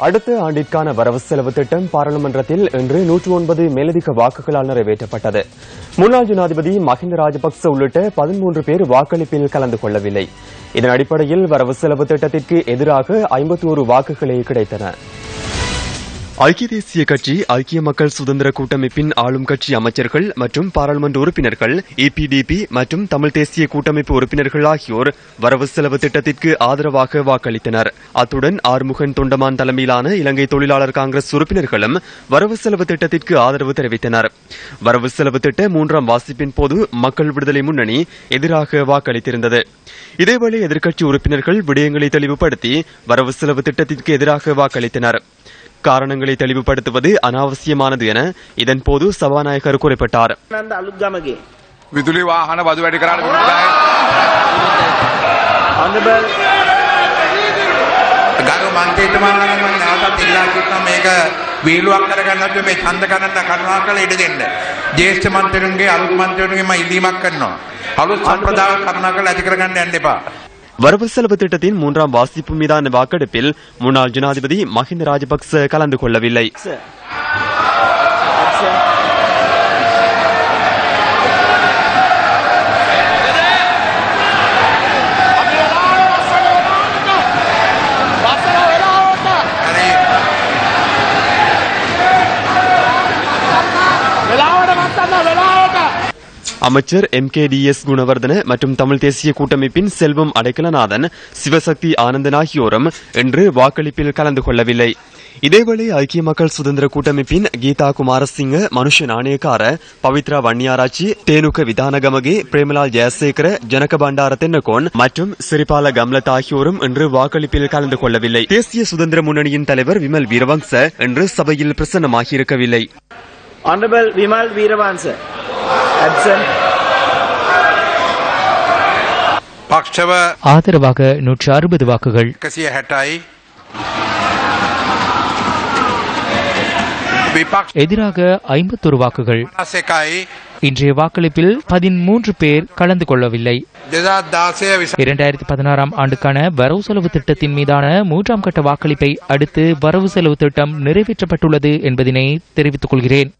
அடுத்த ஆண்டிற்கான வரவு செலவு திட்டம் பாராளுமன்றத்தில் இன்று நூற்று ஒன்பது மேலதிக வாக்குகளால் நிறைவேற்றப்பட்டது. முன்னாள் ஜனாதிபதி மஹிந்த ராஜபக்ச உள்ளிட்ட பதிமூன்று பேர் வாக்களிப்பில் கலந்து கொள்ளவில்லை. இதன் அடிப்படையில் வரவு செலவு திட்டத்திற்கு எதிராக ஐம்பத்தி ஒரு வாக்குகளே கிடைத்தன. ஐக்கிய தேசிய கட்சி ஐக்கிய மக்கள் சுதந்திர கூட்டமைப்பின் ஆளும் கட்சி அமைச்சர்கள் மற்றும் பாராளுமன்ற உறுப்பினர்கள் இபிடிபி மற்றும் தமிழ் தேசிய கூட்டமைப்பு உறுப்பினர்கள் ஆகியோர் வரவு செலவு திட்டத்திற்கு ஆதரவாக வாக்களித்தனர். அத்துடன் ஆறுமுகன் தொண்டமான் தலைமையிலான இலங்கை தொழிலாளர் காங்கிரஸ் உறுப்பினர்களும் வரவு செலவு திட்டத்திற்கு ஆதரவு தெரிவித்தனர். வரவு செலவு திட்ட மூன்றாம் வாசிப்பின் போது மக்கள் விடுதலை முன்னணி எதிராக வாக்களித்திருந்தது. இதேவேளை எதிர்க்கட்சி உறுப்பினர்கள் விடயங்களை தெளிவுபடுத்தி வரவு செலவு திட்டத்திற்கு எதிராக வாக்களித்தனர். காரணங்களை தெளிவுபடுத்துவது அனாவசியமானது என இதன்போது சபாநாயகர் குறிப்பிட்டார் නන්ද අලුත්ගමගේ. විදුලි වාහන බදු වැඩි කරන්න විරුද්ධයි. Honorable ගරු මන්ත්‍රීතුමාණන් මම නැවතත් ඉල්ලා සිටිනවා මේක වීලුවක් කරගන්නත් මේ ඡන්ද ගණන කරුණාකර ඉඩ දෙන්න. ජ්‍යෙෂ්ඨ මන්ත්‍රීතුන්ගේ අලුත් මන්ත්‍රීතුන්ගේ මම ඉල්ලීමක් කරනවා. අලුත් සම්ප්‍රදායක් කරුණාකර ඇති කරගන්න යන්න එපා. வரவு செலவு திட்டத்தின் மூன்றாம் வாசிப்பு மீதான வாக்கெடுப்பில் முன்னாள் ஜனாதிபதி மஹிந்த ராஜபக்ச கலந்து கொள்ளவில்லை. அமைச்சர் M K D S Gunawardena மற்றும் தமிழ் தேசிய கூட்டமைப்பின் செல்வம் அடைக்கலநாதன் சிவசக்தி ஆனந்தன் ஆகியோரும் இன்று வாக்களிப்பில் கலந்து கொள்ளவில்லை இதேவேளை ஐக்கிய மக்கள் சுதந்திர கூட்டமைப்பின் கீதா குமாரசிங்க மனுஷ நாணயக்கார பவித்ரா வன்னியாராச்சி தேனுக விதானகமகே பிரேமலால் ஜெயசேகர ஜனக பண்டார தென்னகோன் மற்றும் சிறிபால கம்லத் ஆகியோரும் இன்று வாக்களிப்பில் கலந்து கொள்ளவில்லை தேசிய சுதந்திர முன்னணியின் தலைவர் விமல் வீரவங்ச இன்று சபையில் பிரசன்னமாகியிருக்கவில்லை Honorable Vimal Veeravansa. ಅಬ್ಸೆಂಟ್ ஆதரவாக நூற்று அறுபது வாக்குகள். எதிராக ஐம்பத்தொரு வாக்குகள். இன்றைய வாக்களிப்பில் பதிமூன்று பேர் கலந்து கொள்ளவில்லை. இரண்டாயிரத்தி பதினாறாம் ஆண்டுக்கான வரவு செலவு திட்டத்தின் மீதான மூன்றாம் கட்ட வாக்களிப்பை அடுத்து வரவு செலவு திட்டம் நிறைவேற்றப்பட்டுள்ளது என்பதனை தெரிவித்துக் கொள்கிறேன்.